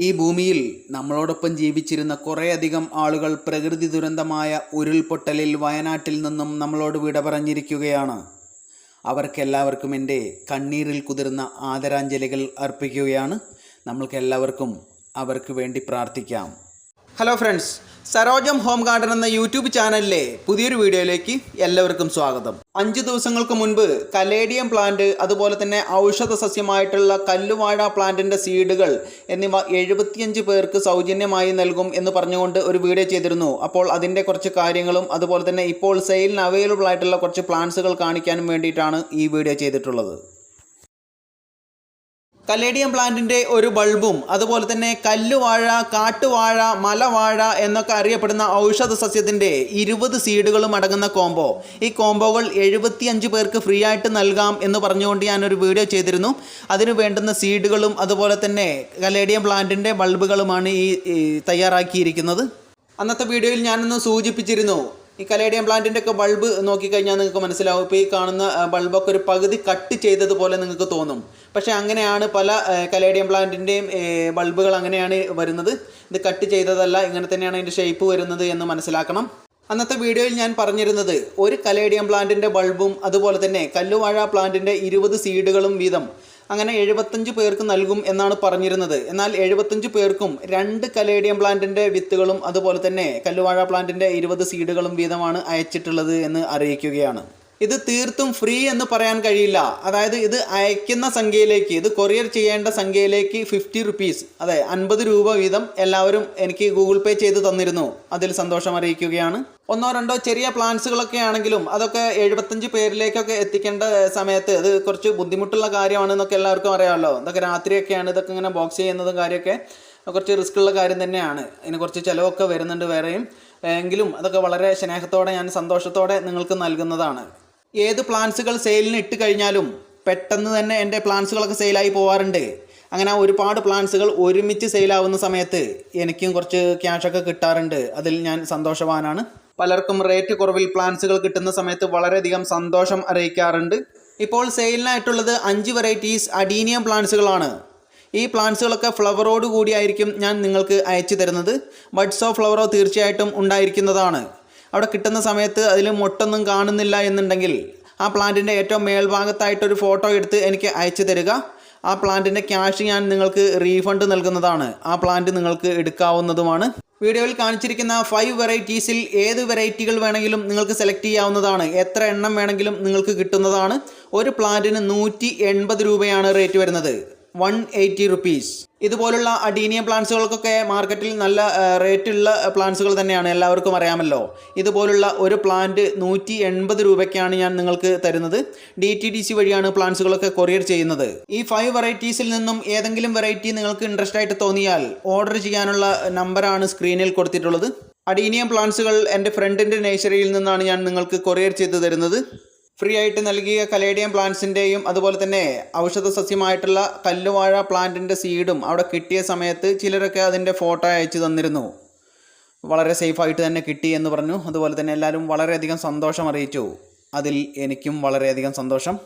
ഈ ഭൂമിയിൽ നമ്മളോടൊപ്പം ജീവിച്ചിരുന്ന കുറേയധികം ആളുകൾ പ്രകൃതി ദുരന്തമായ ഉരുൾപൊട്ടലിൽ വയനാട്ടിൽ നിന്നും നമ്മളോട് വിട പറഞ്ഞിരിക്കുകയാണ്. അവർക്കെല്ലാവർക്കും എന്റെ കണ്ണീരിൽ കുതിർന്ന ആദരാഞ്ജലികൾ അർപ്പിക്കുകയാണ്. നമ്മൾക്കെല്ലാവർക്കും അവർക്ക് വേണ്ടി പ്രാർത്ഥിക്കാം. Hello friends Sarojam home garden എന്ന യൂട്യൂബ് ചാനലിലെ പുതിയൊരു വീഡിയോയിലേക്ക് എല്ലാവർക്കും സ്വാഗതം. അഞ്ച് ദിവസങ്ങൾക്ക് മുൻപ് കലേഡിയം പ്ലാന്റ് അതുപോലെ തന്നെ ഔഷധ സസ്യമായിട്ടുള്ള കല്ലുവാഴ പ്ലാന്റിന്റെ സീഡുകൾ എന്നിവ എഴുപത്തിയഞ്ച് പേർക്ക് സൗജന്യമായി നൽകും എന്ന് പറഞ്ഞുകൊണ്ട് ഒരു വീഡിയോ ചെയ്തിരുന്നു. അപ്പോൾ അതിന്റെ കുറച്ച് കാര്യങ്ങളും അതുപോലെ തന്നെ ഇപ്പോൾ സെയിലിന് അവൈലബിൾ ആയിട്ടുള്ള കുറച്ച് പ്ലാന്റ്സുകൾ കാണിക്കാനും വേണ്ടിയിട്ടാണ് ഈ വീഡിയോ ചെയ്തിട്ടുള്ളത്. കലേഡിയം പ്ലാന്റിന്റെ ഒരു ബൾബും അതുപോലെ തന്നെ കല്ലുവാഴ കാട്ടുവാഴ മലവാഴ എന്നൊക്കെ അറിയപ്പെടുന്ന ഔഷധ സസ്യത്തിന്റെ ഇരുപത് സീഡുകളും അടങ്ങുന്ന കോംബോ. ഈ കോംബോകൾ എഴുപത്തിയഞ്ച് പേർക്ക് ഫ്രീ ആയിട്ട് നൽകാം എന്ന് പറഞ്ഞുകൊണ്ട് ഞാനൊരു വീഡിയോ ചെയ്തിരുന്നു. അതിന് വേണ്ടുന്ന സീഡുകളും അതുപോലെ തന്നെ കലേഡിയം പ്ലാന്റിന്റെ ബൾബുകളുമാണ് ഈ ഈ തയ്യാറാക്കിയിരിക്കുന്നത്. അന്നത്തെ വീഡിയോയിൽ ഞാനൊന്ന് സൂചിപ്പിച്ചിരുന്നു ഈ കലേഡിയം പ്ലാന്റിന്റെ ഒക്കെ ബൾബ് നോക്കിക്കഴിഞ്ഞാൽ നിങ്ങൾക്ക് മനസ്സിലാവും. ഇപ്പോൾ ഈ കാണുന്ന ബൾബൊക്കെ ഒരു പകുതി കട്ട് ചെയ്തതുപോലെ നിങ്ങൾക്ക് തോന്നും. പക്ഷേ അങ്ങനെയാണ് പല കലേഡിയം പ്ലാന്റിന്റെയും ബൾബുകൾ അങ്ങനെയാണ് വരുന്നത്. ഇത് കട്ട് ചെയ്തതല്ല ഇങ്ങനെ തന്നെയാണ് അതിന്റെ ഷേപ്പ് വരുന്നത് എന്ന് മനസ്സിലാക്കണം. അന്നത്തെ വീഡിയോയിൽ ഞാൻ പറഞ്ഞിരുന്നത് ഒരു കലേഡിയം പ്ലാന്റിന്റെ ബൾബും അതുപോലെ തന്നെ കല്ലുവാഴ പ്ലാന്റിന്റെ ഇരുപത് സീഡുകളും വീതം അങ്ങനെ എഴുപത്തഞ്ച് പേർക്ക് നൽകും എന്നാണ് പറഞ്ഞിരുന്നത്. എന്നാൽ എഴുപത്തഞ്ച് പേർക്കും രണ്ട് കലേഡിയം പ്ലാന്റിന്റെ വിത്തുകളും അതുപോലെ തന്നെ കല്ലുവാഴ പ്ലാന്റിന്റെ ഇരുപത് സീഡുകളും വീതമാണ് അയച്ചിട്ടുള്ളത് എന്ന് അറിയിക്കുകയാണ്. ഇത് തീർത്തും ഫ്രീ എന്ന് പറയാൻ കഴിയില്ല. അതായത് ഇത് അയക്കുന്ന സംഖ്യയിലേക്ക് ഇത് കൊറിയർ ചെയ്യേണ്ട സംഖ്യയിലേക്ക് ഫിഫ്റ്റി റുപ്പീസ് അതെ അൻപത് രൂപ വീതം എല്ലാവരും എനിക്ക് ഗൂഗിൾ പേ ചെയ്ത് തന്നിരുന്നു. അതിൽ സന്തോഷം അറിയിക്കുകയാണ്. ഒന്നോ രണ്ടോ ചെറിയ പ്ലാൻസുകളൊക്കെ ആണെങ്കിലും അതൊക്കെ എഴുപത്തഞ്ച് പേരിലേക്കൊക്കെ എത്തിക്കേണ്ട സമയത്ത് അത് കുറച്ച് ബുദ്ധിമുട്ടുള്ള കാര്യമാണെന്നൊക്കെ എല്ലാവർക്കും അറിയാമല്ലോ. ഇതൊക്കെ രാത്രിയൊക്കെയാണ് ഇതൊക്കെ ഇങ്ങനെ ബോക്സ് ചെയ്യുന്നതും കാര്യമൊക്കെ കുറച്ച് റിസ്ക് ഉള്ള കാര്യം തന്നെയാണ്. ഇതിന് കുറച്ച് ചിലവൊക്കെ വരുന്നുണ്ട് വേറെയും. എങ്കിലും അതൊക്കെ വളരെ സ്നേഹത്തോടെ ഞാൻ സന്തോഷത്തോടെ നിങ്ങൾക്ക് നൽകുന്നതാണ്. ഏത് പ്ലാൻസുകൾ സെയിലിന് ഇട്ട് കഴിഞ്ഞാലും പെട്ടെന്ന് തന്നെ എന്റെ പ്ലാൻസുകളൊക്കെ സെയിലായി പോവാറുണ്ട്. അങ്ങനെ ഒരുപാട് പ്ലാൻസുകൾ ഒരുമിച്ച് സെയിലാവുന്ന സമയത്ത് എനിക്കും കുറച്ച് ക്യാഷൊക്കെ കിട്ടാറുണ്ട്. അതിൽ ഞാൻ സന്തോഷവാനാണ്. പലർക്കും റേറ്റ് കുറവിൽ പ്ലാൻസുകൾ കിട്ടുന്ന സമയത്ത് വളരെയധികം സന്തോഷം അറിയിക്കാറുണ്ട്. ഇപ്പോൾ സെയിലിനായിട്ടുള്ളത് അഞ്ച് വെറൈറ്റീസ് അഡീനിയം പ്ലാന്റ്സുകളാണ് ഈ പ്ലാന്റ്സുകളൊക്കെ ഫ്ലവറോട് കൂടിയായിരിക്കും ഞാൻ നിങ്ങൾക്ക് അയച്ചു തരുന്നത്. ബഡ്സോ ഫ്ലവറോ തീർച്ചയായിട്ടും ഉണ്ടായിരിക്കുന്നതാണ്. അവിടെ കിട്ടുന്ന സമയത്ത് അതിൽ മുട്ടൊന്നും കാണുന്നില്ല എന്നുണ്ടെങ്കിൽ ആ പ്ലാന്റിന്റെ ഏറ്റവും മേൽഭാഗത്തായിട്ടൊരു ഫോട്ടോ എടുത്ത് എനിക്ക് അയച്ചു തരിക. ആ പ്ലാന്റിന്റെ ക്യാഷ് ഞാൻ നിങ്ങൾക്ക് റീഫണ്ട് നൽകുന്നതാണ്. ആ പ്ലാന്റ് നിങ്ങൾക്ക് എടുക്കാവുന്നതുമാണ്. വീഡിയോയിൽ കാണിച്ചിരിക്കുന്ന ഫൈവ് വെറൈറ്റീസിൽ ഏത് വെറൈറ്റികൾ വേണമെങ്കിലും നിങ്ങൾക്ക് സെലക്ട് ചെയ്യാവുന്നതാണ്. എത്ര എണ്ണം വേണമെങ്കിലും നിങ്ങൾക്ക് കിട്ടുന്നതാണ്. ഒരു പ്ലാന്റിന് നൂറ്റി രൂപയാണ് റേറ്റ് വരുന്നത്. വൺ എയ്റ്റി റുപ്പീസ് ഇതുപോലുള്ള അഡീനിയം പ്ലാന്റ്സുകൾക്കൊക്കെ മാർക്കറ്റിൽ നല്ല റേറ്റുള്ള പ്ലാന്റ്സുകൾ തന്നെയാണ്. എല്ലാവർക്കും അറിയാമല്ലോ. ഇതുപോലുള്ള ഒരു പ്ലാന്റ് നൂറ്റി എൺപത് രൂപയ്ക്കാണ് ഞാൻ നിങ്ങൾക്ക് തരുന്നത്. ഡി ടി ഡി സി വഴിയാണ് പ്ലാന്റ്സുകളൊക്കെ കൊറിയർ ചെയ്യുന്നത്. ഈ ഫൈവ് വെറൈറ്റീസിൽ നിന്നും ഏതെങ്കിലും വെറൈറ്റി നിങ്ങൾക്ക് ഇൻട്രസ്റ്റ് ആയിട്ട് തോന്നിയാൽ ഓർഡർ ചെയ്യാനുള്ള നമ്പറാണ് സ്ക്രീനിൽ കൊടുത്തിട്ടുള്ളത്. അഡീനിയം പ്ലാന്റ്സുകൾ എന്റെ ഫ്രണ്ടിന്റെ നേഴ്സറിയിൽ നിന്നാണ് ഞാൻ നിങ്ങൾക്ക് കൊറിയർ ചെയ്ത് തരുന്നത്. ഫ്രീ ആയിട്ട് നൽകിയ കലേഡിയം പ്ലാന്റ്സിന്റെയും അതുപോലെ തന്നെ ഔഷധ സസ്യമായിട്ടുള്ള കല്ലുവാഴ പ്ലാന്റിന്റെ സീഡും അവിടെ കിട്ടിയ സമയത്ത് ചിലരൊക്കെ അതിന്റെ ഫോട്ടോ അയച്ചു തന്നിരുന്നു. വളരെ സേഫായിട്ട് തന്നെ കിട്ടി എന്ന് പറഞ്ഞു. അതുപോലെ തന്നെ എല്ലാവരും വളരെയധികം സന്തോഷം അറിയിച്ചു. അതിൽ എനിക്കും വളരെയധികം സന്തോഷം.